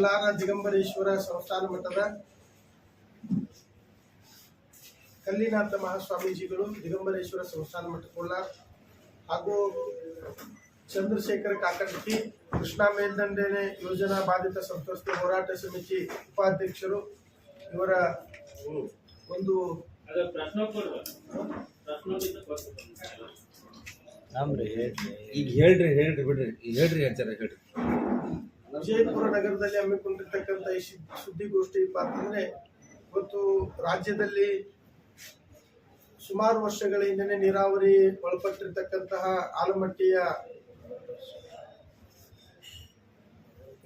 ಕೋಲಾರ ದಿಗಂಬರೇಶ್ವರ ಸಂಸ್ಥಾನ ಮಠದ ಕಲ್ಲಿನಾಥ ಮಹಾಸ್ವಾಮೀಜಿಗಳು ದಿಗಂಬರೇಶ್ವರ ಸಂಸ್ಥಾನ ಮಠ ಕೋಲಾರ ಹಾಗೂ ಚಂದ್ರಶೇಖರ್ ಕಾಕಂಟಿ ಕೃಷ್ಣಾ ಮೇಲ್ದಂಡೆ ಯೋಜನಾ ಬಾಧಿತ ಸಂತ್ರಸ್ತ ಹೋರಾಟ ಸಮಿತಿ ಉಪಾಧ್ಯಕ್ಷರು ಇವರ ಒಂದು ಈಗ ಹೇಳ್ರಿ ಹೇಳ್ರಿ ಬಿಡ್ರಿ. ಈಗ ಹೇಳ್ರಿ ಹೇಳ್ತಾರೆ ಹೇಳ್ರಿ. ವಿಜಯಪುರ ನಗರದಲ್ಲಿ ಹಮ್ಮಿಕೊಂಡಿರ್ತಕ್ಕಂಥ ಈ ಸುದ್ದಿಗೋಷ್ಠಿ ಅಂತಂದ್ರೆ ಇವತ್ತು ರಾಜ್ಯದಲ್ಲಿ ಸುಮಾರು ವರ್ಷಗಳ ಹಿಂದೆ ನೀರಾವರಿ ಒಳಪಟ್ಟಿರ್ತಕ್ಕಂತಹ ಆಲಮಟ್ಟಿಯ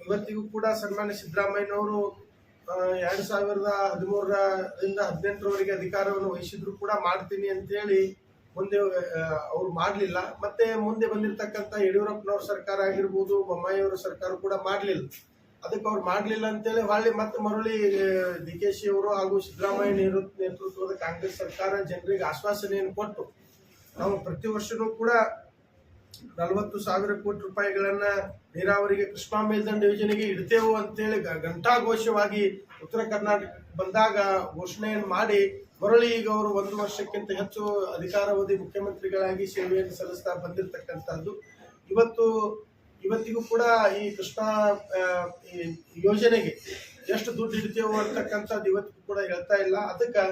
ಇವತ್ತಿಗೂ ಕೂಡ ಸನ್ಮಾನ್ಯ ಸಿದ್ದರಾಮಯ್ಯನವರು ಎರಡ್ ಸಾವಿರದ ಹದಿಮೂರರಿಂದ ಹದಿನೆಂಟರವರೆಗೆ ಅಧಿಕಾರವನ್ನು ವಹಿಸಿದ್ರು ಕೂಡ ಮಾಡ್ತೀನಿ ಅಂತೇಳಿ ಮುಂದೆ ಅವ್ರು ಮಾಡಲಿಲ್ಲ. ಮತ್ತೆ ಮುಂದೆ ಬಂದಿರತಕ್ಕಂತ ಯಡಿಯೂರಪ್ಪನವ್ರ ಸರ್ಕಾರ ಆಗಿರ್ಬೋದು, ಬೊಮ್ಮಾಯಿಯವರ ಸರ್ಕಾರ ಕೂಡ ಮಾಡಲಿಲ್ಲ. ಅದಕ್ಕೆ ಅವ್ರು ಮಾಡಲಿಲ್ಲ ಅಂತೇಳಿ ಹೊಳ್ಳಿ ಮತ್ತೆ ಮರಳಿ ಡಿ ಕೆ ಶಿ ಅವರು ಹಾಗೂ ಸಿದ್ದರಾಮಯ್ಯ ನೇತೃ- ನೇತೃತ್ವದ ಕಾಂಗ್ರೆಸ್ ಸರ್ಕಾರ ಜನರಿಗೆ ಆಶ್ವಾಸನೆಯನ್ನು ಕೊಟ್ಟು, ನಾವು ಪ್ರತಿ ವರ್ಷನೂ ಕೂಡ ನಲವತ್ತು ಸಾವಿರ ಕೋಟಿ ರೂಪಾಯಿಗಳನ್ನ ನೀರಾವರಿಗೆ, ಕೃಷ್ಣಾ ಮೇಲ್ದಂಡ ಯೋಜನೆಗೆ ಇಡ್ತೇವು ಅಂತೇಳಿ ಘಂಟಾಘೋಷವಾಗಿ ಉತ್ತರ ಕರ್ನಾಟಕ ಬಂದಾಗ ಘೋಷಣೆಯನ್ನು ಮಾಡಿ, ಮರಳಿ ಈಗ ಅವರು ಒಂದು ವರ್ಷಕ್ಕಿಂತ ಹೆಚ್ಚು ಅಧಿಕಾರಾವಧಿ ಮುಖ್ಯಮಂತ್ರಿಗಳಾಗಿ ಸೇವೆಯನ್ನು ಸಲ್ಲಿಸ್ತಾ ಬಂದಿರತಕ್ಕಂಥದ್ದು ಇವತ್ತು, ಇವತ್ತಿಗೂ ಕೂಡ ಈ ಕೃಷ್ಣಾ ಯೋಜನೆಗೆ ಎಷ್ಟು ದುಡ್ಡು ಇಡ್ತೇವೋ ಅಂತಕ್ಕಂಥದ್ದು ಇವತ್ತಿಗೂ ಕೂಡ ಹೇಳ್ತಾ ಇಲ್ಲ. ಅದಕ್ಕೆ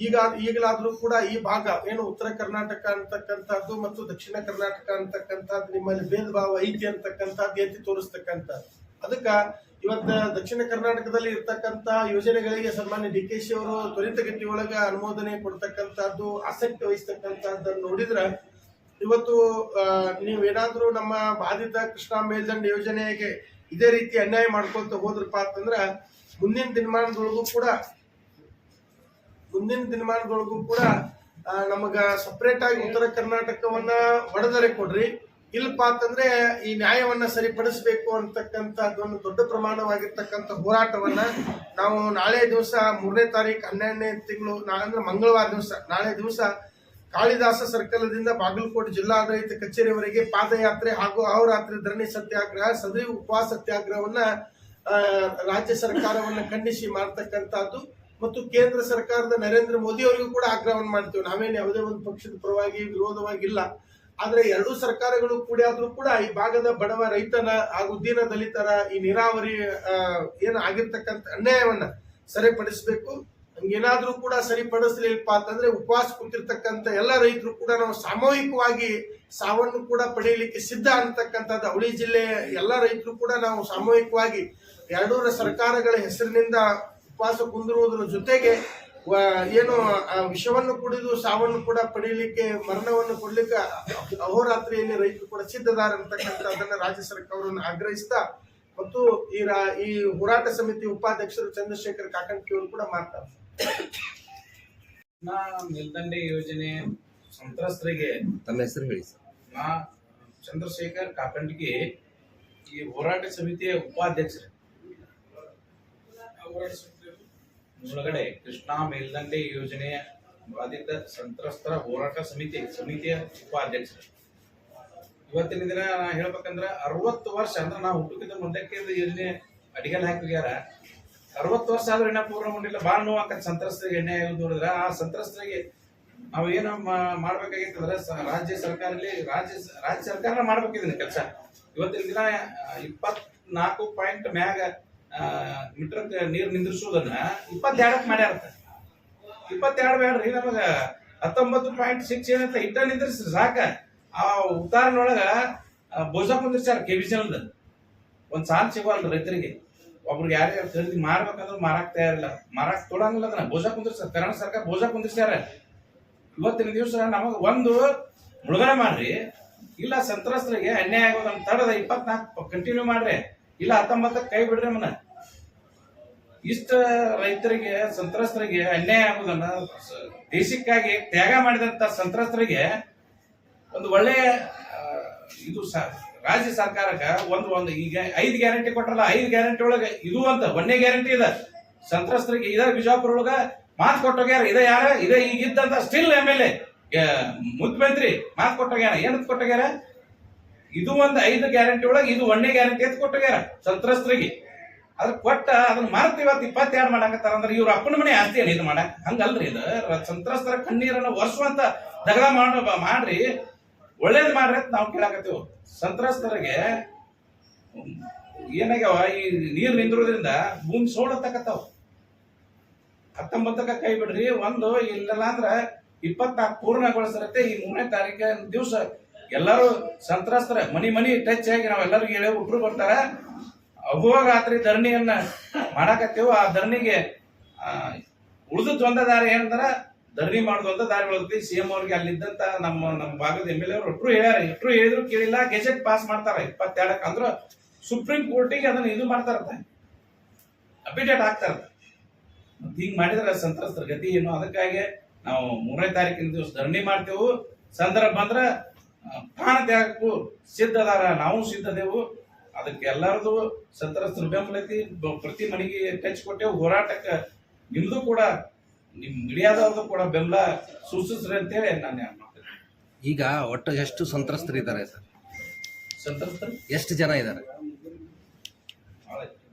ಈಗ, ಈಗಲಾದ್ರೂ ಕೂಡ ಈ ಭಾಗ ಏನು ಉತ್ತರ ಕರ್ನಾಟಕ ಅಂತಕ್ಕಂಥದ್ದು ಮತ್ತು ದಕ್ಷಿಣ ಕರ್ನಾಟಕ ಅಂತಕ್ಕಂಥದ್ದು ನಿಮ್ಮಲ್ಲಿ ಭೇದ ಭಾವ ಐತಿ ಅಂತಕ್ಕಂಥದ್ದು ಎತ್ತಿ ತೋರಿಸ್ತಕ್ಕಂಥದ್ದು. ಅದಕ್ಕ ಇವತ್ತ ದಕ್ಷಿಣ ಕರ್ನಾಟಕದಲ್ಲಿ ಇರ್ತಕ್ಕಂಥ ಯೋಜನೆಗಳಿಗೆ ಸನ್ಮಾನ್ಯ ಡಿ ಕೆ ಶಿ ಅವರು ತ್ವರಿತಗತಿ ಒಳಗ ಅನುಮೋದನೆ ಕೊಡ್ತಕ್ಕಂಥದ್ದು, ಆಸಕ್ತಿ ವಹಿಸ್ತಕ್ಕಂಥದ್ದನ್ನು ನೋಡಿದ್ರ ಇವತ್ತು ನೀವು ನೀವೇನಾದ್ರೂ ನಮ್ಮ ಬಾಧಿತ ಕೃಷ್ಣಾ ಮೇಲ್ದಂಡ ಯೋಜನೆಗೆ ಇದೇ ರೀತಿ ಅನ್ಯಾಯ ಮಾಡ್ಕೊಳ್ತಾ ಹೋದ್ರಪ್ಪ ಅಂತಂದ್ರ ಮುಂದಿನ ದಿನಮಾನದೊಳಗೂ ಕೂಡ ಮುಂದಿನ ದಿನಮಾನದೊಳಗೂ ಕೂಡ ನಮಗ ಸಪರೇಟ್ ಆಗಿ ಉತ್ತರ ಕರ್ನಾಟಕವನ್ನ ಹೊಡೆದರೆ ಕೊಡ್ರಿ. ಇಲ್ಲಪ್ಪ ಅಂತಂದ್ರೆ ಈ ನ್ಯಾಯವನ್ನ ಸರಿಪಡಿಸಬೇಕು ಅಂತಕ್ಕಂಥದ್ದು ಒಂದು ದೊಡ್ಡ ಪ್ರಮಾಣವಾಗಿರ್ತಕ್ಕಂಥ ಹೋರಾಟವನ್ನ ನಾವು ನಾಳೆ ದಿವಸ ಮೂರನೇ ತಾರೀಕು ಹನ್ನೆರಡನೇ ತಿಂಗಳು ನಾಳೆ ಮಂಗಳವಾರ ದಿವಸ, ನಾಳೆ ದಿವಸ ಕಾಳಿದಾಸ ಸರ್ಕಲದಿಂದ ಬಾಗಲಕೋಟೆ ಜಿಲ್ಲಾಡಳಿತ ಕಚೇರಿವರೆಗೆ ಪಾದಯಾತ್ರೆ ಹಾಗೂ ಅಹೋರಾತ್ರಿ ಧರಣಿ ಸತ್ಯಾಗ್ರಹ, ಸದರಿ ಉಪವಾಸ ಸತ್ಯಾಗ್ರಹವನ್ನ ರಾಜ್ಯ ಸರ್ಕಾರವನ್ನ ಖಂಡಿಸಿ ಮಾಡ್ತಕ್ಕಂಥದ್ದು. ಮತ್ತು ಕೇಂದ್ರ ಸರ್ಕಾರದ ನರೇಂದ್ರ ಮೋದಿ ಅವರಿಗೂ ಕೂಡ ಆಗ್ರಹವನ್ನು ಮಾಡ್ತೇವೆ. ನಾವೇನು ಯಾವುದೇ ಒಂದು ಪಕ್ಷದ ಪರವಾಗಿ ವಿರೋಧವಾಗಿಲ್ಲ. ಆದರೆ ಎರಡೂ ಸರ್ಕಾರಗಳು ಕೂಡ ಆದ್ರೂ ಕೂಡ ಈ ಭಾಗದ ಬಡವ ರೈತನ ಹಾಗೂ ದೀನ ದಲಿತರ ಈ ನೀರಾವರಿ ಏನು ಆಗಿರ್ತಕ್ಕಂಥ ಅನ್ಯಾಯವನ್ನ ಸರಿಪಡಿಸಬೇಕು. ಹಂಗೇನಾದ್ರೂ ಕೂಡ ಸರಿಪಡಿಸಲಿಲ್ಲಪ್ಪ ಅಂತಂದ್ರೆ ಉಪವಾಸ ಕುಂತಿರ್ತಕ್ಕಂಥ ಎಲ್ಲ ರೈತರು ಕೂಡ ನಾವು ಸಾಮೂಹಿಕವಾಗಿ ಸಾವನ್ನು ಕೂಡ ಪಡೆಯಲಿಕ್ಕೆ ಸಿದ್ಧ ಅಂತಕ್ಕಂಥದ್ದು ಅವಳಿ ಜಿಲ್ಲೆಯ ಎಲ್ಲ ರೈತರು ಕೂಡ ನಾವು ಸಾಮೂಹಿಕವಾಗಿ ಎರಡೂರ ಸರ್ಕಾರಗಳ ಹೆಸರಿನಿಂದ ಉಪವಾಸ ಕುಂದಿರುವುದರ ಜೊತೆಗೆ ವ- ಏನು ಆ ವಿಷವನ್ನು ಕುಡಿದು ಸಾವನ್ನು ಕೂಡ ಪಡೆಯಲಿಕ್ಕೆ ಮರಣವನ್ನು ಕೊಡ್ಲಿಕ್ಕೆ ಅಹೋರಾತ್ರಿಯಲ್ಲಿ ರೈತರು ಕೂಡ ಸಿದ್ಧದಾರ ಅಂತಕ್ಕಂಥದ್ದನ್ನ ರಾಜ್ಯ ಸರ್ಕಾರವನ್ನು ಆಗ್ರಹಿಸ್ತಾ ಮತ್ತು ಈ ರಾ- ಈ ಹೋರಾಟ ಸಮಿತಿ ಉಪಾಧ್ಯಕ್ಷರು ಚಂದ್ರಶೇಖರ್ ಕಾಕಂಟಿಯವರು ಕೂಡ ಮಾತಾಡ್ತಾರೆ. ನಾ ಯೋಜನೆ ಸಂತ್ರಸ್ತರಿಗೆ ತನ್ನ ಹೆಸರು ಹೇಳಿ ಸರ್. ನಾ ಚಂದ್ರಶೇಖರ್ ಕಾಕಂಡ್ಗಿ ಈ ಹೋರಾಟ ಸಮಿತಿಯ ಉಪಾಧ್ಯಕ್ಷರು. ಒಳಗಡೆ ಕೃಷ್ಣಾ ಮೇಲ್ದಂಡೆ ಯೋಜನೆಯ ಬಾಧಿತ ಸಂತ್ರಸ್ತರ ಹೋರಾಟ ಸಮಿತಿ, ಸಮಿತಿಯ ಉಪಾಧ್ಯಕ್ಷರು. ಇವತ್ತಿನ ದಿನ ನಾ ಹೇಳ್ಬೇಕಂದ್ರ ಅರವತ್ತು ವರ್ಷ ಅಂದ್ರೆ ನಾವು ಹುಟ್ಟುಕಿದ ಮುಂದಕ್ಕೆ ಯೋಜನೆ ಅಡಿಗಲ್ ಹಾಕಿಗ್ಯಾರ ಅರವತ್ತು ವರ್ಷ ಆದ್ರೂ ಇನ್ನ ಪೂರ್ಣಗೊಂಡಿಲ್ಲ ಭಾಳ ನೋವು ಸಂತ್ರಸ್ತರಿಗೆ ಎಣ್ಣೆ ನೋಡಿದ್ರ ಆ ಸಂತ್ರಸ್ತರಿಗೆ ನಾವು ಏನು ಮಾಡ್ಬೇಕಾಗಿತ್ತಂದ್ರೆ ರಾಜ್ಯ ಸರ್ಕಾರದಲ್ಲಿ ರಾಜ್ಯ ರಾಜ್ಯ ಸರ್ಕಾರ ಮಾಡ್ಬೇಕಿದ್ದೀನಿ ಕೆಲಸ. ಇವತ್ತಿನ ದಿನ ಇಪ್ಪತ್ನಾಲ್ಕು ಪಾಯಿಂಟ್ ಮ್ಯಾಗ ಮೀಟರ್ ನೀರು ನಿಂದ್ರಿಸೋದನ್ನ ಇಪ್ಪತ್ತೆರಡಕ್ಕೆ ಮಾಡ್ಯಾರ ಇಪ್ಪತ್ತೆರಡು ಬೇಡ್ರಿ ನಮಗ ಹತ್ತೊಂಬತ್ತು ಪಾಯಿಂಟ್ ಸಿಕ್ಸ್ ಏನಂತ ಇಟ್ಟ ನಿಂದ್ರಿಸ್ರಿ ಸಾಕ. ಆ ಉತ್ತಾರನೊಳಗ ಬೋಜ ಕುಂದಿರ್ಸ್ಯಾರ ಕೆ ಬಿ ಒಂದ್ ಸಾಲ ಸಿಗೋಲ್ಲ ರೈತರಿಗೆ. ಒಬ್ರಿಗೆ ಯಾರ್ಯಾರು ಖರೀದಿ ಮಾರ್ಬೇಕಂದ್ರೆ ಮಾರಕ್ ತಯಾರಿಲ್ಲ. ಮಾರಕ್ ತೊಡಂಗಿಲ್ಲ ಅದನ್ನ. ಬೋಜ ಕುಂದಿರ್ಸ್ಯಾರ. ಕರ್ನಾಟಕ ಸರ್ಕಾರ ಬೋಜ ಕುಂದಿರ್ಸ್ಯಾರ. ಇವತ್ತಿನ ದಿವಸ ನಮಗ ಒಂದು ಮುಳುಗಡೆ ಮಾಡ್ರಿ. ಇಲ್ಲ ಸಂತ್ರಸ್ತರಿಗೆ ಅನ್ಯಾಯ ಆಗೋದನ್ನ ತಡದ ಇಪ್ಪತ್ನಾಲ್ಕು ಕಂಟಿನ್ಯೂ ಮಾಡ್ರಿ. ಇಲ್ಲ ಹತ್ತೊಂಬತ್ತಕ್ಕೆ ಕೈ ಬಿಡ್ರಿ ನಮ್ಮನ್ನ. ಇಷ್ಟ ರೈತರಿಗೆ, ಸಂತ್ರಸ್ತರಿಗೆ ಅನ್ಯಾಯ ಆಗುದನ್ನ ದೇಶಕ್ಕಾಗಿ ತ್ಯಾಗ ಮಾಡಿದಂತ ಸಂತ್ರಸ್ತರಿಗೆ ಒಂದು ಒಳ್ಳೆಯ ಇದು ರಾಜ್ಯ ಸರ್ಕಾರಕ್ಕ ಒಂದು ಒಂದು ಈಗ ಐದು ಗ್ಯಾರಂಟಿ ಕೊಟ್ರಲ್ಲ, ಐದು ಗ್ಯಾರಂಟಿ ಒಳಗೆ ಇದು ಅಂತ, ಒಂದೇ ಗ್ಯಾರಂಟಿ ಇದೆ ಸಂತ್ರಸ್ತರಿಗೆ ಇದ ಬಿಜಾಪುರ ಒಳಗ ಮಾತು ಕೊಟ್ಟೋಗ್ಯಾರ, ಇದ ಯಾರ, ಇದ ಈಗಿದ್ದಂತ ಸ್ಟಿಲ್ ಎಂ ಎಲ್ ಎ ಮುಖ್ಯಮಂತ್ರಿ ಮಾತು ಕೊಟ್ಟೋಗ್ಯಾರ, ಏನಂತ ಕೊಟ್ಟೋಗ್ಯಾರ? ಇದು ಒಂದು ಐದು ಗ್ಯಾರಂಟಿ ಒಳಗೆ, ಇದು ಒಂದೇ ಗ್ಯಾರಂಟಿ ಅಂತ ಕೊಟ್ಟೋಗ್ಯಾರ, ಸಂತ್ರಸ್ತರಿಗೆ. ಅದ್ರ ಕೊಟ್ಟ ಅದನ್ನ ಮರೆತು ಇವತ್ತು ಇಪ್ಪತ್ತೆರಡು ಮಾಡಾಕತ್ತಾರ ಅಂದ್ರೆ ಇವ್ರ ಅಪ್ಪನ ಮನೆ ಆಸ್ತಿ ಏನು ಇದು ಮಾಡಕ್? ಹಂಗಲ್ರಿ ಇದು. ಸಂತ್ರಸ್ತರ ಕಣ್ಣೀರನ್ನ ವರ್ಷವಂತ ದಗಳ ಮಾಡ ಮಾಡ್ರಿ. ಒಳ್ಳೇದ್ ಮಾಡ್ರಿ ಅಂತ ನಾವು ಕೇಳಾಕತ್ತೀವಿ. ಸಂತ್ರಸ್ತರಿಗೆ ಏನಾಗ್ಯಾವ? ಈ ನೀರ್ ನಿಂದಿರೋದ್ರಿಂದ ಭೂಮಿ ಸೋಡತಕ್ಕತ್ತಾವ ಹತ್ತೊಂಬತ್ತಕ್ಕ ಕೈ ಬಿಡ್ರಿ. ಒಂದು ಇಲ್ಲಲ್ಲ ಅಂದ್ರ ಇಪ್ಪತ್ನಾಲ್ಕು ಪೂರ್ಣಗೊಳಿಸಿರತ್ತೆ ಈ ಮೂರನೇ ತಾರೀಕಿನ ದಿವಸ ಎಲ್ಲರೂ ಸಂತ್ರಸ್ತರ, ಮನಿ ಮನಿ ಟಚ್ ಆಗಿ ನಾವೆಲ್ಲರಿಗೂ ಹೇಳಿ ಒಬ್ರು ಬರ್ತಾರ. ಅಹೋರಾತ್ರಿ ಧರಣಿಯನ್ನ ಮಾಡಾಕತ್ತೇವು ಆ ಧರಣಿಗೆ ಉಳಿದ ಒಂದ ದಾರಿ ಏನಂದ್ರ ಧರಣಿ ಒಂದ ದಾರಿ ಉಳಿದೈತಿ ಸಿ ಎಂ ಅವ್ರಿಗೆ ಅಲ್ಲಿದ್ದಂತ ನಮ್ಮ ನಮ್ಮ ಭಾಗದ ಎಂ ಎಲ್ ಎ ಒಟ್ರು ಹೇಳ್ಯಾರ ಇಟ್ರು ಹೇಳಿದ್ರು ಕೇಳಿಲ್ಲ ಗೆಜೆಟ್ ಪಾಸ್ ಮಾಡ್ತಾರ ಇಪ್ಪತ್ತೆರಡಕ್ಕೆ ಅಂದ್ರ ಸುಪ್ರೀಂ ಕೋರ್ಟಿಗೆ ಅದನ್ನ ಇದು ಮಾಡ್ತಾರಂತೆ ಅಪಿಡೇಟ್ ಆಗ್ತಾರಂತೆ ಮತ್ತ್ ಹಿಂಗ್ ಮಾಡಿದ್ರೆ ಸಂತ್ರಸ್ತರ ಗತಿ ಏನು? ಅದಕ್ಕಾಗಿ ನಾವು ಮೂರನೇ ತಾರೀಕಿನ ದಿವಸ ಧರಣಿ ಮಾಡ್ತೇವು. ಸಂದರ್ಭ ಬಂದ್ರ ಆ, ಪ್ರಾಣ ತ್ಯಾಗಕ್ಕೂ ಸಿದ್ಧದಾರ ನಾವು ಸಿದ್ಧದೇವು. ಅದಕ್ಕೆ ಎಲ್ಲರದು ಸಂತ್ರಸ್ತರ ಬೆಂಬಲ ಐತಿ ಪ್ರತಿ ಮನೆಗೆ ಟಚ್ ಕೊಟ್ಟೆವು ಹೋರಾಟಕ್ಕೆ ನಿಮ್ದು ಕೂಡ ನಿಮ್ ಮೀಡಿಯಾದವ್ರದ್ದು ಕೂಡ ಬೆಂಬಲ ಸೂಚಿಸ್ರಿ ಅಂತೇಳಿ ನಾನು ಯಾರು ಮಾಡ್ತೇನೆ. ಈಗ ಒಟ್ಟು ಎಷ್ಟು ಸಂತ್ರಸ್ತರು ಇದ್ದಾರೆ ಸರ್? ಸಂತ್ರಸ್ತರು? ಎಷ್ಟು ಜನ ಇದ್ದಾರೆ?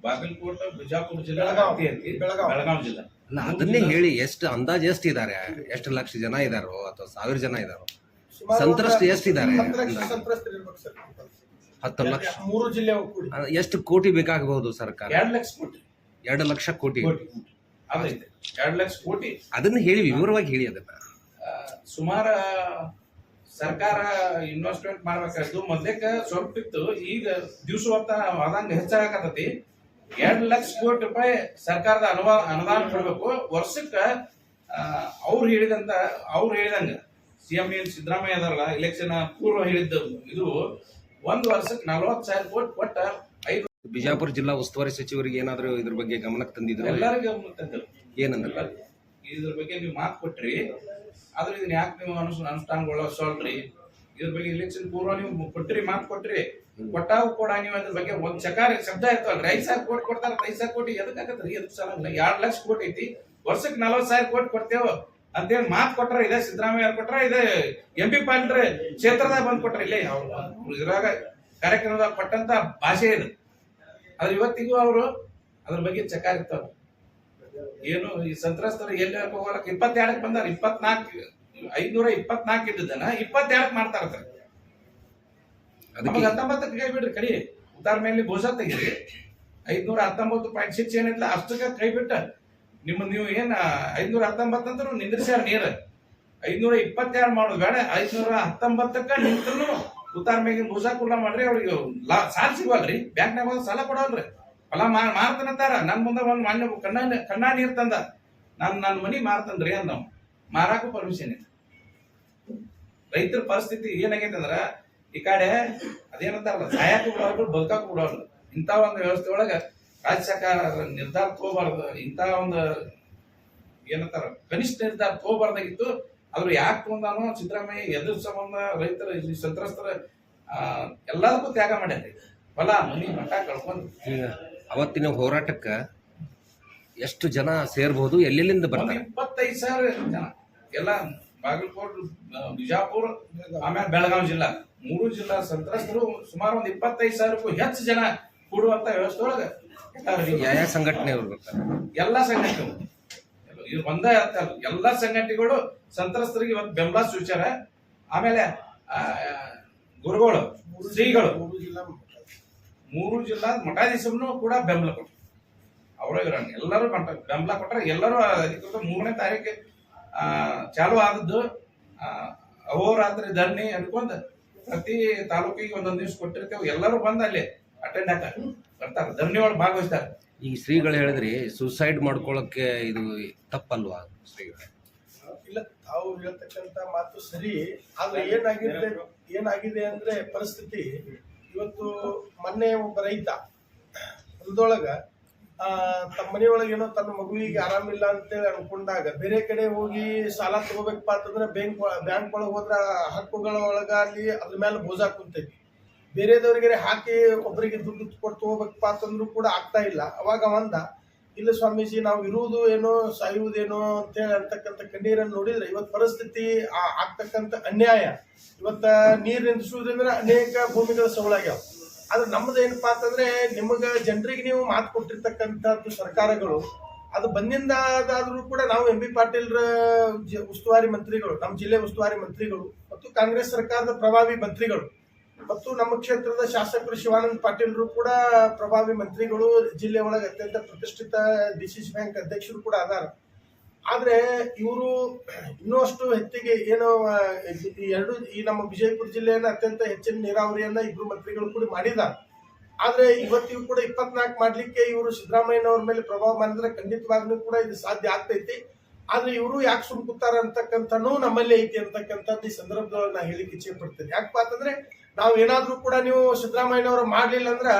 ಬಾಗಲಕೋಟೆ ಬಿಜಾಪುರ ಜಿಲ್ಲಾ ಬೆಳಗಾವಿ. ಜಿಲ್ಲೆ. ಅಲ್ಲ ಅದನ್ನೇ ಹೇಳಿ ಎಷ್ಟು ಅಂದಾಜು ಎಷ್ಟು ಇದ್ದಾರೆ? ಎಷ್ಟು ಲಕ್ಷ ಜನ ಇದಾರೋ ಅಥವಾ ಸಾವಿರ ಜನ ಇದಾರೋ? ಸಂತ್ರಸ್ತ ಎಷ್ಟಿದ್ದಾರೆ? ಹತ್ತು ಲಕ್ಷ. ಮೂರು ಜಿಲ್ಲೆ ಎಷ್ಟು ಕೋಟಿ ಬೇಕಾಗಬಹುದು ಸರ್ಕಾರ? ಎರಡು ಲಕ್ಷ ಕೋಟಿ. ಎರಡು ಲಕ್ಷ ಕೋಟಿ. ಅದೈತೆ ಲಕ್ಷ ಕೋಟಿ. ಅದನ್ನ ಹೇಳಿ ವಿವರವಾಗಿ ಹೇಳಿ ಅದನ್ನ. ಸುಮಾರ ಸರ್ಕಾರ ಇನ್ವೆಸ್ಟ್ಮೆಂಟ್ ಮಾಡ್ಬೇಕಾದ್ದು ಮೊದ್ಲೇಕ ಸ್ವಲ್ಪ ಇತ್ತು. ಈಗ ದಿವಸ ಅದಂಗ ಆದಂಗ ಎರಡು ಎರಡ್ ಲಕ್ಷ ಕೋಟಿ ರೂಪಾಯಿ ಸರ್ಕಾರದ ಅನುವಾ ಅನುದಾನ ಕೊಡ್ಬೇಕು. ವರ್ಷಕ್ಕ ಅವ್ರು ಹೇಳಿದಂತ ಅವ್ರು ಹೇಳಿದಂಗ. ಸಿ ಎಂ ಏನ್ ಸಿದ್ದರಾಮಯ್ಯ ಅದಾರಲ್ಲ ಇಲೆಕ್ಷನ್ ಪೂರ್ವ ಹೇಳಿದ್ದು ಇದು. ಒಂದ್ ವರ್ಷಕ್ಕೆ ನಲವತ್ತು ಸಾವಿರ ಕೋಟಿ ಕೊಟ್ಟ ಐದು ಬಿಜಾಪುರ ಜಿಲ್ಲಾ ಉಸ್ತುವಾರಿ ಸಚಿವರಿಗೆ ಏನಾದರೂ ಇದ್ರ ಬಗ್ಗೆ ಗಮನಕ್ಕೆ ತಂದಿದ್ರು? ಎಲ್ಲರಿಗೂ ಗಮನ ತಂದಿಲ್ಲ. ಏನಂದ್ರಲ್ಲ? ಇದ್ರ ಬಗ್ಗೆ ನೀವು ಮಾತು ಕೊಟ್ರಿ ಆದ್ರೆ ಇದನ್ನ ಯಾಕೆ ನೀವು ಅನುಸ್ ಅನುಷ್ಠಾನಗೊಳಿಸೋಲ್ರಿ ಇದ್ರ ಬಗ್ಗೆ ಇಲೆಕ್ಷನ್ ಪೂರ್ವ ನೀವು ಕೊಟ್ರಿ ಮಾತು ಕೊಟ್ರಿ. ಕೊಟ್ಟಾಗ ಕೂಡ ನೀವು ಅದ್ರ ಬಗ್ಗೆ ಒಂದ್ ಚಕಾರ ಶಬ್ದ ಇರ್ತವಲ್ರಿ ಐದ್ ಸಾವಿರ ಕೋಟಿ ಕೊಡ್ತಾರ ಐದ್ ಸಾವಿರ ಕೋಟಿ ಎದಕ್ ಆಗತ್ರಿ ಎದಕ್ ಸಲ ಎರಡ್ ಲಕ್ಷ ಕೋಟಿ ಐತಿ. ವರ್ಷಕ್ಕೆ ನಲವತ್ತು ಸಾವಿರ ಕೋಟಿ ಕೊಡ್ತೇವ. ಅಂತೇಳಿ ಮಾತು ಕೊಟ್ರ ಇದೇ ಸಿದ್ದರಾಮಯ್ಯ ಕೊಟ್ರ ಇದೇ ಎಂ ಪಿ ಪಾಟೀಲ್ ಕ್ಷೇತ್ರದಾಗ ಬಂದ್ ಕೊಟ್ರ ಇಲ್ಲೇ. ಇದ್ರಾಗ ಕಾರ್ಯಕ್ರಮದಾಗ ಕೊಟ್ಟಂತ ಭಾಷೆ ಇದು. ಆದ್ರೆ ಇವತ್ತಿಗೂ ಅವರು ಅದ್ರ ಬಗ್ಗೆ ಚಕಾರ ಇರ್ತಾವ ಏನು ಈ ಸಂತ್ರಸ್ತರು ಎಲ್ಲಿ ಹೋಗಕ್ಕೆ ಇಪ್ಪತ್ತೆರಡಕ್ಕೆ ಬಂದಾರ ಇಪ್ಪತ್ನಾಲ್ಕು ಐದ್ನೂರ ಇಪ್ಪತ್ನಾಲ್ಕು ಇದ್ದದನ್ನ ಇಪ್ಪತ್ತೆರಡಕ್ಕೆ ಮಾಡ್ತಾರ ನಮಗೆ ಹತ್ತೊಂಬತ್ತಕ್ಕೆ ಕೈ ಬಿಡ್ರಿ ಕಡಿ ಉತ್ತಾರ ಮೇಲೆ ಭೂಸ ತೆಗಿರಿ. ಐದ್ನೂರ ಹತ್ತೊಂಬತ್ತು ಪಾಯಿಂಟ್ ಸಿಕ್ಸ್ ಏನಿಲ್ಲ ಅಷ್ಟಕ್ಕೆ ಕೈ ಬಿಟ್ಟ ನಿಮ್ಮ ನೀವು ಏನ್ ಐದ್ನೂರ ಹತ್ತೊಂಬತ್ತು ಅಂದ್ರೂ ನಿಂದ್ರಿಸ್ಯಾರ ನೀರು. ಐದ್ನೂರ ಇಪ್ಪತ್ತೆರಡು ಮಾಡೋದು ಬೇಡ, ಐದ್ನೂರ ಹತ್ತೊಂಬತ್ತಕ್ಕ ನಿಂತ್ರು ಉತ್ತಾರ ಮೇಗಿನ ಭೂಸ ಕೂಡ ಮಾಡ್ರಿ, ಅವ್ರಿಗೆ ಲಾ- ಸಾಲ ಸಿಗವಲ್ರಿ ಬ್ಯಾಂಕ್ನಾಗ ಹೋಗಿ ಸಾಲ ಕೊಡೋಲ್ರಿ ಹೊಲ ಮಾರ್ ಮಾರ್ತನಂತಾರ ನನ್ ಮುಂದೆ ಒಂದು ಮಾನ್ಯ ಕಣ್ಣ ಕಣ್ಣ ನೀರ್ ತಂದ, ನಾನು ನನ್ನ ಮನಿ ಮಾರ್ತಂದ್ರಿ ಅಂದವ್. ಮಾರಾಕು ಪರ್ಮಿಷನ್ ಇಲ್ಲ ರೈತರ ಪರಿಸ್ಥಿತಿ ಏನಾಗೈತೆ ಅಂದ್ರ, ಈ ಕಡೆ ಅದೇನಂತಾರಲ್ಲ ಸಾಯಕ್ಕೂ ಬಿಡೋರು ಬದುಕಕ್ಕೂ ಬಿಡೋರು ಇಂಥ ಒಂದು ವ್ಯವಸ್ಥೆ ಒಳಗ ರಾಜ್ಯ ಸರ್ಕಾರ ನಿರ್ಧಾರ ತಗೋಬಾರ್ದು ಇಂಥ ಒಂದು ಏನಂತಾರ ಕನಿಷ್ಠ ನಿರ್ಧಾರ ತಗೋಬಾರ್ದಾಗಿತ್ತು. ಆದ್ರೆ ಯಾಕೆ ತಗೊಂಡಾನು ಸಿದ್ದರಾಮಯ್ಯ ಎದುರು ಸಂಬಂಧ ರೈತರ ಸಂತ್ರಸ್ತರ ಎಲ್ಲದಕ್ಕೂ ತ್ಯಾಗ ಮಾಡ್ಯಾರ ಹೊಲ ಮನಿ ಮಠ ಕಳ್ಕೊಂಡು ಅವತ್ತಿನ ಹೋರಾಟಕ್ಕ ಎಷ್ಟು ಜನ ಸೇರ್ಬಹುದು ಎಲ್ಲೆಲ್ಲಿಂದ ಬರ್ತಾರೆ? ಇಪ್ಪತ್ತೈದು ಸಾವಿರ ಜನ. ಎಲ್ಲ ಬಾಗಲಕೋಟ್ ಬಿಜಾಪುರ ಆಮೇಲೆ ಬೆಳಗಾವಿ ಜಿಲ್ಲಾ. ಮೂರು ಜಿಲ್ಲಾ ಸಂತ್ರಸ್ತರು ಸುಮಾರು ಒಂದು ಇಪ್ಪತ್ತೈದು ಸಾವಿರಕ್ಕೂ ಹೆಚ್ಚು ಜನ ಕೂಡುವಂತ ವ್ಯವಸ್ಥೆ ಒಳಗ. ಯಾವ ಯಾವ ಸಂಘಟನೆಯವರು ಬರ್ತಾರೆ ಎಲ್ಲಾ ಸಂಘಟನೆಗಳು. ಇದು ಒಂದೇ ಎಲ್ಲ ಸಂಘಟನೆಗಳು ಸಂತ್ರಸ್ತರಿಗೆ ಇವತ್ತು ಬೆಂಬಲ ಸೂಚಾರ ಆಮೇಲೆ ಗುರುಗಳು ಶ್ರೀಗಳು. ಮೂರು ಜಿಲ್ಲಾ ಮೂರು ಜಿಲ್ಲಾ ಮಠಾಧೀಶನು ಕೂಡ ಬೆಂಬಲ ಕೊಟ್ಟರು. ಅವರ ಎಲ್ಲರೂ ಮಠ ಬೆಂಬಲ ಕೊಟ್ಟರೆ ಎಲ್ಲರೂ ಅಧಿಕೃತ ಮೂರನೇ ತಾರೀಕು ಚಾಲು ಆದದ್ದು ಅಹೋರಾತ್ರಿ ಧರಣಿ ಅನ್ಕೊಂಡು ಪ್ರತಿ ತಾಲೂಕಿಗೆ ಒಂದೊಂದು ದಿವಸ ಕೊಟ್ಟಿರ್ತೇವೆ. ಎಲ್ಲರೂ ಬಂದು ಅಲ್ಲಿ ಅಟೆಂಡ್ ಆಗ್ತಾರೆ. ಬರ್ತಾರೆ. ಧರಣಿ ಒಳಗೆ ಭಾಗವಹಿಸ್ತಾರೆ. ಈ ಶ್ರೀಗಳು ಹೇಳಿದ್ರಿ ಸುಸೈಡ್ ಮಾಡ್ಕೊಳಕ್ಕೆ ಇದು ತಪ್ಪಲ್ವಾ? ಶ್ರೀಗಳು. ಇಲ್ಲ ತಾವು ಹೇಳ್ತಕ್ಕಂತ ಮಾತು ಸರಿ ಆದ್ರೆ ಏನಾಗಿದೆ ಏನಾಗಿದೆ ಅಂದ್ರೆ ಪರಿಸ್ಥಿತಿ ಇವತ್ತು ಮೊನ್ನೆ ಒಬ್ಬ ರೈತ ಹೊಲದೊಳಗ ತಮ್ಮ ಮನೆಯೊಳಗೆ ಏನೋ ತನ್ನ ಮಗುವಿಗೆ ಆರಾಮಿಲ್ಲ ಅಂತೇಳಿ ಅನ್ಕೊಂಡಾಗ ಬೇರೆ ಕಡೆ ಹೋಗಿ ಸಾಲ ತಗೋಬೇಕಪ್ಪ ಅಂತಂದ್ರೆ ಬ್ಯಾಂಕ್ ಬ್ಯಾಂಕ್ ಒಳಗೆ ಹೋದ್ರ ಹಕ್ಕುಗಳ ಒಳಗ ಅಲ್ಲಿ ಅದ್ರ ಮೇಲೆ ಬೋಜಾ ಕುಂತೈತಿ. ಬೇರೆದವ್ರಿಗೆ ಹಾಕಿ ಒಬ್ಬರಿಗೆ ದುಡ್ಡು ಕೊಟ್ಟು ತಗೋಬೇಕಪ್ಪ ಅಂತಂದ್ರು ಕೂಡ ಆಗ್ತಾ ಇಲ್ಲ. ಅವಾಗ ಒಂದ ಇಲ್ಲ ಸ್ವಾಮೀಜಿ ನಾವು ಇರುವುದು ಏನೋ ಸಾಯುವುದೇನೋ ಅಂತೇಳಿ ಅಂತಕ್ಕಂಥ ಕಣ್ಣೀರನ್ನು ನೋಡಿದ್ರೆ ಇವತ್ತು ಪರಿಸ್ಥಿತಿ ಆಗ್ತಕ್ಕಂಥ ಅನ್ಯಾಯ. ಇವತ್ತ ನೀರು ನಿಂದಿಸುವುದ್ರಿಂದ ಅನೇಕ ಭೂಮಿಗಳ ಸವಳಾಗ್ಯಾವ. ಆದ್ರೆ ನಮ್ದು ಏನಪ್ಪಾ ಅಂತಂದ್ರೆ ನಿಮಗ ಜನರಿಗೆ ನೀವು ಮಾತು ಕೊಟ್ಟಿರ್ತಕ್ಕಂಥದ್ದು ಸರ್ಕಾರಗಳು, ಅದು ಬಂದಿಂದಾದ್ರೂ ಕೂಡ ನಾವು ಎಂ ಬಿ ಪಾಟೀಲ್ ಉಸ್ತುವಾರಿ ಮಂತ್ರಿಗಳು, ನಮ್ಮ ಜಿಲ್ಲೆ ಉಸ್ತುವಾರಿ ಮಂತ್ರಿಗಳು ಮತ್ತು ಕಾಂಗ್ರೆಸ್ ಸರ್ಕಾರದ ಪ್ರಭಾವಿ ಮಂತ್ರಿಗಳು. ಮತ್ತು ನಮ್ಮ ಕ್ಷೇತ್ರದ ಶಾಸಕರು ಶಿವಾನಂದ ಪಾಟೀಲ್ರು ಕೂಡ ಪ್ರಭಾವಿ ಮಂತ್ರಿಗಳು, ಜಿಲ್ಲೆ ಒಳಗೆ ಅತ್ಯಂತ ಪ್ರತಿಷ್ಠಿತ ಡಿ ಸಿ ಬ್ಯಾಂಕ್ ಅಧ್ಯಕ್ಷರು ಕೂಡ ಅದಾರ ಆದರೆ ಇವರು ಇನ್ನೂ ಅಷ್ಟು ಹೆಚ್ಚಿಗೆ ಏನು ಎರಡು, ಈ ನಮ್ಮ ವಿಜಯಪುರ ಜಿಲ್ಲೆಯನ್ನ ಅತ್ಯಂತ ಹೆಚ್ಚಿನ ನೀರಾವರಿಯನ್ನು ಇಬ್ಬರು ಮಂತ್ರಿಗಳು ಕೂಡ ಮಾಡಿದ್ದಾರೆ ಆದರೆ ಇವತ್ತಿಗೂ ಕೂಡ ಇಪ್ಪತ್ನಾಲ್ಕು ಮಾಡಲಿಕ್ಕೆ ಇವರು ಸಿದ್ದರಾಮಯ್ಯನವ್ರ ಮೇಲೆ ಪ್ರಭಾವ ಮಾಡಿದ್ರೆ ಖಂಡಿತವಾಗ್ಲೂ ಕೂಡ ಇದು ಸಾಧ್ಯ ಆಗ್ತೈತಿ. ಆದರೆ ಇವರು ಯಾಕೆ ಸುಮ್ ಕೂತಾರ ಅಂತಕ್ಕಂಥನೂ ನಮ್ಮಲ್ಲಿ ಐತಿ ಅಂತಕ್ಕಂಥದ್ದು ಈ ಸಂದರ್ಭದಲ್ಲಿ ನಾನು ಹೇಳಿಕ್ಕೆ ಇಚ್ಛೆ ಪಡ್ತೇನೆ. ಯಾಕಪ್ಪ ಅಂತಂದ್ರೆ ನಾವು ಏನಾದ್ರೂ ಕೂಡ ನೀವು ಸಿದ್ದರಾಮಯ್ಯನವರು ಮಾಡ್ಲಿಲ್ಲ ಅಂದ್ರೆ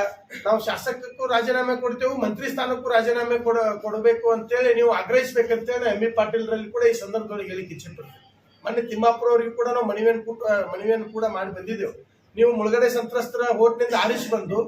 ನಾವು ಶಾಸಕಕ್ಕೂ ರಾಜೀನಾಮೆ ಕೊಡ್ತೇವೆ, ಮಂತ್ರಿ ಸ್ಥಾನಕ್ಕೂ ರಾಜೀನಾಮೆ ಕೊಡ, ಕೊಡಬೇಕು ಅಂತೇಳಿ ನೀವು ಆಗ್ರಹಿಸ್ಬೇಕಂತೇಳಿ ಎಂ ಬಿ ಪಾಟೀಲ್ರಲ್ಲಿ ಕೂಡ ಈ ಸಂದರ್ಭದಲ್ಲಿ ಹೇಳಿಕೆ ಇಚ್ಛೆ ಪಡ್ತೇವೆ ಮೊನ್ನೆ ತಿಮ್ಮಾಪುರ ಅವರಿಗೆ ಕೂಡ ನಾವು ಮನವಿಯನ್ನು ಕೂಡ ಮನವಿಯನ್ನು ಕೂಡ ಮಾಡಿ ಬಂದಿದ್ದೆವು. ನೀವು ಮುಳುಗಡೆ ಸಂತ್ರಸ್ತರ ಹೋಟ್ನಿಂದ ಆರಿಸಿ ಬಂದು,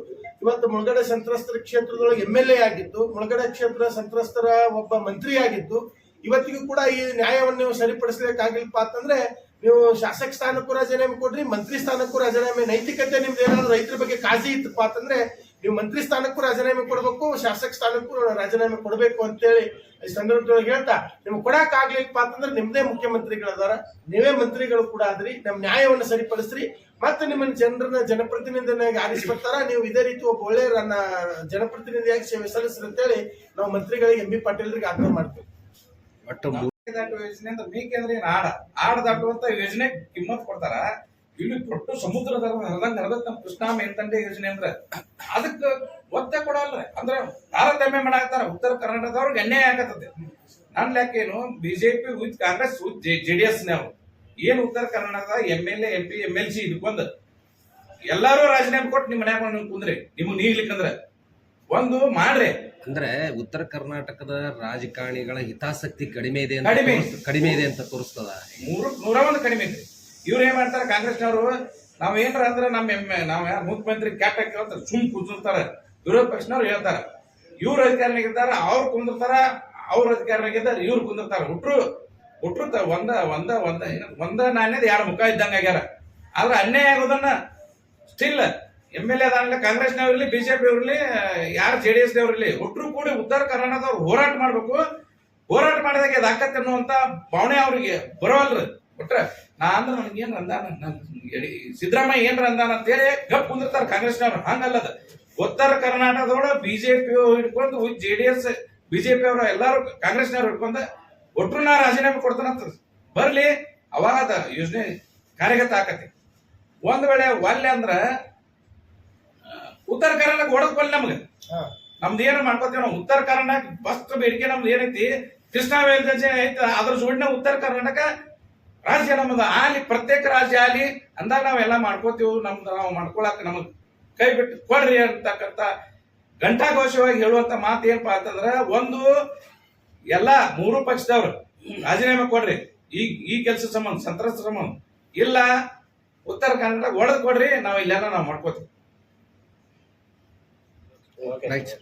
ಇವತ್ತು ಮುಳುಗಡೆ ಸಂತ್ರಸ್ತರ ಕ್ಷೇತ್ರದೊಳಗೆ ಎಂ ಎಲ್ ಎ ಆಗಿದ್ದು, ಮುಳುಗಡೆ ಕ್ಷೇತ್ರ ಸಂತ್ರಸ್ತರ ಒಬ್ಬ ಮಂತ್ರಿ ಆಗಿದ್ದು, ಇವತ್ತಿಗೂ ಕೂಡ ಈ ನ್ಯಾಯವನ್ನು ನೀವು ಸರಿಪಡಿಸ್ಲಿಕ್ಕಾಗಿಲ್ಲಪ್ಪ ಅಂತಂದ್ರೆ ನೀವು ಶಾಸಕ ಸ್ಥಾನಕ್ಕೂ ರಾಜೀನಾಮೆ ಕೊಡ್ರಿ, ಮಂತ್ರಿ ಸ್ಥಾನಕ್ಕೂ ರಾಜೀನಾಮೆ, ನೈತಿಕತೆ ನಿಮ್ದು ಏನಾದ್ರು ರೈತರ ಬಗ್ಗೆ ಕಾಳಜಿ ಇತ್ತಪ್ಪ ಅಂತಂದ್ರೆ ನೀವು ಮಂತ್ರಿ ಸ್ಥಾನಕ್ಕೂ ರಾಜೀನಾಮೆ ಕೊಡಬೇಕು, ಶಾಸಕ ಸ್ಥಾನಕ್ಕೂ ರಾಜೀನಾಮೆ ಕೊಡಬೇಕು ಅಂತೇಳಿ ಈ ಸಂದರ್ಭದೊಳಗೆ ಹೇಳ್ತಾ, ನಿಮ್ಗೆ ಕೊಡಕ್ ಆಗ್ಲಿಲ್ಲಪ್ಪ ಅಂತಂದ್ರೆ ನಿಮ್ದೇ ಮುಖ್ಯಮಂತ್ರಿಗಳದಾರ ನೀವೇ ಮಂತ್ರಿಗಳು ಕೂಡ ಆದ್ರಿ, ನಮ್ ನ್ಯಾಯವನ್ನು ಸರಿಪಡಿಸ್ರಿ, ಮತ್ತೆ ನಿಮ್ಮನ್ನ ಜನರನ್ನ ಜನಪ್ರತಿನಿಧಿಯನ್ನಾಗಿ ಆರಿಸಿ ಬರ್ತಾರ ನೀವು ಇದೇ ರೀತಿ ಒಬ್ಬ ಒಳ್ಳೆ ಜನಪ್ರತಿನಿಧಿಯಾಗಿ ಸೇವೆ ಸಲ್ಲಿಸ್ರಿ ಅಂತೇಳಿ ನಾವು ಮಂತ್ರಿಗಳಿಗೆ ಎಂ ಬಿ ಪಾಟೀಲ್ರಿಗೆ ಆಗ್ರಹ ಮಾಡ್ತೀವಿ. ದಾಟುವ ಯೋಜನೆ ಅಂತ ಮೇಕೆ ಅಂದ್ರೆ ಏನ್ ಆಡ? ಆಡ ದಾಟುವಂತ ಯೋಜನೆ ಕಿಮ್ಮತ್ ಕೊಡ್ತಾರ. ಇಲ್ಲಿ ದೊಡ್ಡ ಸಮುದ್ರದ ಹರಿದಂಗ ಹರಿದತ್ ನಮ್ಮ ಕೃಷ್ಣಾ ಯೋಜನೆ ಅಂದ್ರ? ಅದಕ್ಕ ಒತ್ತ ಕೊಡಲ್ಲ ಅಂದ್ರೆ ತಾರತಮ್ಯ ಮಾಡಾಕತ್ತಾರ. ಉತ್ತರ ಕರ್ನಾಟಕದವ್ರಿಗೆ ಅನ್ಯಾಯ ಆಗತ್ತದೆ ನನ್ ಲೆಕ್ಕೇನು BJP with Congress with J D S ನಾವು ಏನ್ ಉತ್ತರ ಕರ್ನಾಟಕದ M L A, M P, M L C ಬಂದ. ಎಲ್ಲಾರು ರಾಜೀನಾಮೆ ಕೊಟ್ಟು ನಿಮ್ ಮನ್ಯಾಗ ಕುಂದ್ರಿ ನಿಮ್ಗೆ ನೀಡ್ಲಿಕ್ಕಂದ್ರ ಒಂದು ಮಾಡ್ರಿ. ಅಂದ್ರೆ ಉತ್ತರ ಕರ್ನಾಟಕದ ರಾಜಕಾರಣಿಗಳ ಹಿತಾಸಕ್ತಿ ಕಡಿಮೆ ಇದೆ ಅಂತ ಕಡಿಮೆ. ಕಡಿಮೆ ಇದೆ ಅಂತ ತೋರಿಸ್ತದ? ಮೂರು ನೂರ ಒಂದು ಕಡಿಮೆ ಇದೆ. ಇವ್ರು ಏನ್ ಮಾಡ್ತಾರೆ ಕಾಂಗ್ರೆಸ್ನವರು ನಾವ್ ಏನ್ರ ಅಂದ್ರೆ ನಮ್ಮ ಎಂ- ನಾವ್ ಯಾರು ಮುಖ್ಯಮಂತ್ರಿ ಕ್ಯಾಟ್ ಹಾಕಿರ್ತಾರ ಸುಮ್ ಕೂತಿರ್ತಾರ. ವಿರೋಧ ಪಕ್ಷನವ್ರು ಹೇಳ್ತಾರ. ಇವ್ರ ಅಧಿಕಾರಿನಾಗಿದ್ದಾರ ಅವ್ರು ಕುಂದಿರ್ತಾರ ಅವ್ರ ಅಧಿಕಾರಿಗಿದ್ದಾರೆ ಇವ್ರು ಕುಂದಿರ್ತಾರ. ಹುಟ್ರು ಹುಟ್ರು ತ- ಒಂದ ಒಂದ ಒಂದ ಏನು ಒಂದ ನಾಣ್ಯದ ಎರಡು ಮುಖ ಇದ್ದಂಗ ಆಗ್ಯಾರ. ಆದ್ರೆ ಅನ್ಯಾಯ ಆಗೋದನ್ನ ಸ್ಟಿಲ್ ಎಂ ಎಲ್ ಎ ಅದಾಗಲಿ ಕಾಂಗ್ರೆಸ್ನವ್ರಿರ್ಲಿ ಬಿಜೆಪಿ ಯಾರು ಜೆ ಡಿ ಎಸ್ ಇರ್ಲಿ ಒಟ್ರು ಕೂಡಿ ಉತ್ತರ ಕರ್ನಾಟಕದವ್ರು ಹೋರಾಟ ಮಾಡಬೇಕು. ಹೋರಾಟ ಮಾಡಿದಾಗ ಅದು ಆಕತ್ತೆ ಅನ್ನುವಂತ ಭಾವನೆ ಅವ್ರಿಗೆ ಬರೋಲ್ರಿ ಒಟ್ರ, ನಾ ಅಂದ್ರೆ ನನ್ಗೆ ಏನ್ ಅಂದಾನ ನನ್ ಎಡಿ- ಸಿದ್ದರಾಮಯ್ಯ ಏನ್ರ ಅಂದಾನ ಅಂತೇಳಿ ಗಪ್ ಕುಂದಿರ್ತಾರೆ ಕಾಂಗ್ರೆಸ್ನವ್ರು. ಹಂಗಲ್ಲದ. ಉತ್ತರ ಕರ್ನಾಟಕದೊಳ ಬಿಜೆಪಿ ಹಿಡ್ಕೊಂಡು ಜೆ ಡಿ ಎಸ್ ಬಿಜೆಪಿ ಅವರು ಎಲ್ಲಾರು ಕಾಂಗ್ರೆಸ್ನವ್ರು ಹಿಡ್ಕೊಂಡ ಒಟ್ಟರು ನಾ ರಾಜೀನಾಮೆ ಕೊಡ್ತಾನಂತ ಬರ್ಲಿ, ಅವಾಗ ಅದ ಯೋಜನೆ ಕಾರ್ಯಗತ ಆಕತಿ ಒಂದ್ ವೇಳೆ ಒಲ್ಲೆ ಅಂದ್ರ ಉತ್ತರ ಕರ್ನಾಟಕ ಒಡಕ್ ಬಲ್ಲಿ ನಮ್ಗೆ. ನಮ್ದು ಏನು ಮಾಡ್ಕೋತೀವಿ ನಾವು? ಉತ್ತರ ಕರ್ನಾಟಕ ಫಸ್ಟ್ ಬೇಡಿಕೆ ನಮ್ದು ಏನೈತಿ? ಕೃಷ್ಣ ಮೇಲ್ದಂಡೆ ಐತಿ ಅದ್ರ ಜೋಡಿನ ಉತ್ತರ ಕರ್ನಾಟಕ ರಾಜ್ಯ ನಮ್ಮದು ಆಲಿ ಪ್ರತ್ಯೇಕ ರಾಜ್ಯ ಆಲಿ ಅಂದಾಗ ನಾವೆಲ್ಲ ಮಾಡ್ಕೋತೀವಿ ನಮ್ದು ನಾವು ಮಾಡ್ಕೊಳಕ್ ನಮಗ್ ಕೈ ಬಿಟ್ಟು ಕೊಡ್ರಿ ಅಂತಕ್ಕಂತ ಘಂಟಾಘೋಷವಾಗಿ ಹೇಳುವಂತ ಮಾತು ಏನಪ್ಪಾ ಅಂತಂದ್ರ ಒಂದು ಎಲ್ಲ ಮೂರು ಪಕ್ಷದವ್ರು ರಾಜೀನಾಮೆ ಕೊಡ್ರಿ. ಈ ಈ ಕೆಲಸ ಸಂಬಂಧ ಸಂತ್ರಸ್ತ ಸಂಬಂಧ ಇಲ್ಲ ಉತ್ತರ ಕರ್ನಾಟಕ ಒಡೆದು ಕೊಡ್ರಿ ನಾವು ಇಲ್ಲೆಲ್ಲ ನಾವು ಮಾಡ್ಕೋತೀವಿ. రైట్